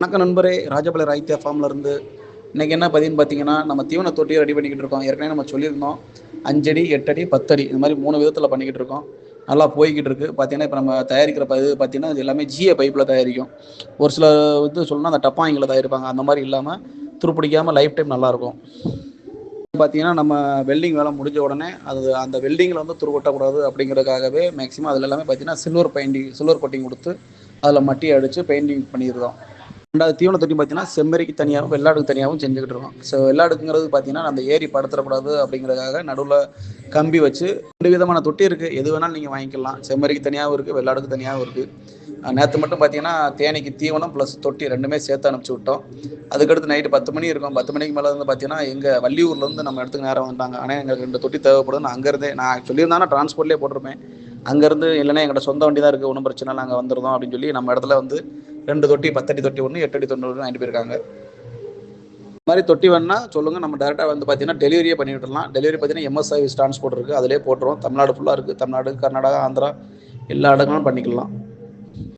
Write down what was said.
வணக்கம் நண்பரே. ராஜபல ராய்த்தியா ஃபார்ம்ல இருந்து இன்னைக்கு என்ன பதின்னு பார்த்தீங்கன்னா நம்ம தீவன தொட்டியை ரெடி பண்ணிக்கிட்டு இருக்கோம். ஏற்கனவே நம்ம சொல்லியிருந்தோம். அஞ்சடி எட்டடி பத்தடி இந்த மாதிரி மூணு விதத்தில் பண்ணிக்கிட்டு இருக்கோம். நல்லா போய்கிட்டு இருக்கு. பார்த்தீங்கன்னா இப்போ நம்ம தயாரிக்கிற பகுதி இது பார்த்தீங்கன்னா இது எல்லாமே ஜிஏ பைப்பில் தயாரிக்கும். ஒரு சில இது சொல்லணும்னா அந்த டப்பாங்கில் தயாரிப்பாங்க. அந்த மாதிரி இல்லாமல் துருப்பிடிக்காமல் லைஃப் டைம் நல்லாயிருக்கும். பார்த்தீங்கன்னா நம்ம வெல்டிங் வேலை முடிஞ்ச உடனே அது அந்த வெல்டிங்கில் வந்து துருவட்டக்கூடாது அப்படிங்கிறதுக்காகவே மேக்ஸிமம் அதில் எல்லாமே பார்த்தீங்கன்னா சில்வர் பெயிண்டிங் சில்வர் கோட்டிங் கொடுத்து அதில் மட்டி அடித்து பெயிண்டிங் பண்ணிடுறோம். ரெண்டாவது தீவன தொட்டி பார்த்தீங்கன்னா செம்மறிக்கு தனியாகவும் வெள்ளாடுக்கு தனியாகவும் செஞ்சுக்கிட்டு இருக்கோம். ஸோ வெள்ளாடுக்குங்கிறது பார்த்தீங்கன்னா அந்த ஏரி படுத்துடக்கூடாது அப்படிங்கிறதுக்காக நடுவில் கம்பி வச்சு ரெண்டு விதமான தொட்டி இருக்குது எது வேணாலும் நீங்கள் வாங்கிக்கலாம். செம்மறிக்கு தனியாகவும் இருக்குது வெள்ளாடுக்கு தனியாகவும் இருக்குது நேற்று மட்டும் பார்த்தீங்கன்னா தேனைக்கு தீவனம் ப்ளஸ் தொட்டி ரெண்டுமே சேர்த்து அனுப்பிச்சி விட்டோம். அதுக்கடுத்து நைட்டு பத்து மணி இருக்கும். பத்து மணிக்கு மேலே வந்து பார்த்தீங்கன்னா எங்கள் வள்ளியூர்லேருந்து நம்ம இடத்துக்கு நேரம் வந்துட்டாங்க ஆனால் எங்களுக்கு ரெண்டு தொட்டி தேவைப்படுதுன்னு அங்கேருந்தே நான் சொல்லியிருந்தானா டிரான்ஸ்போர்ட்லேயே போட்டிருப்பேன். அங்கேருந்து இல்லைன்னா எங்கள்கிட்ட சொந்த வண்டி தான் இருக்குது ஒன்றும் பிரச்சனை நாங்கள் வந்துருந்தோம் அப்படின்னு சொல்லி நம்ம இடத்துல வந்து ரெண்டு தொட்டி பத்தடி தொட்டி ஒன்று எட்டடி தொண்ணூறு ஒன்று வாங்கிட்டு போயிருக்காங்க இந்த மாதிரி தொட்டி வேணா சொல்லுங்கள் நம்ம டேரெக்டாக வந்து பார்த்தீங்கன்னா டெலிவரியே பண்ணி விட்டுலாம் டெலிவரி பார்த்தீங்கன்னா எம்எஸ் சர்வீஸ் டிரான்ஸ்போர்ட் இருக்குது அதிலே போட்டுருவோம் தமிழ்நாடு ஃபுல்லாக இருக்குது தமிழ்நாடு கர்நாடகா ஆந்திரா எல்லா இடங்களும் பண்ணிக்கலாம்.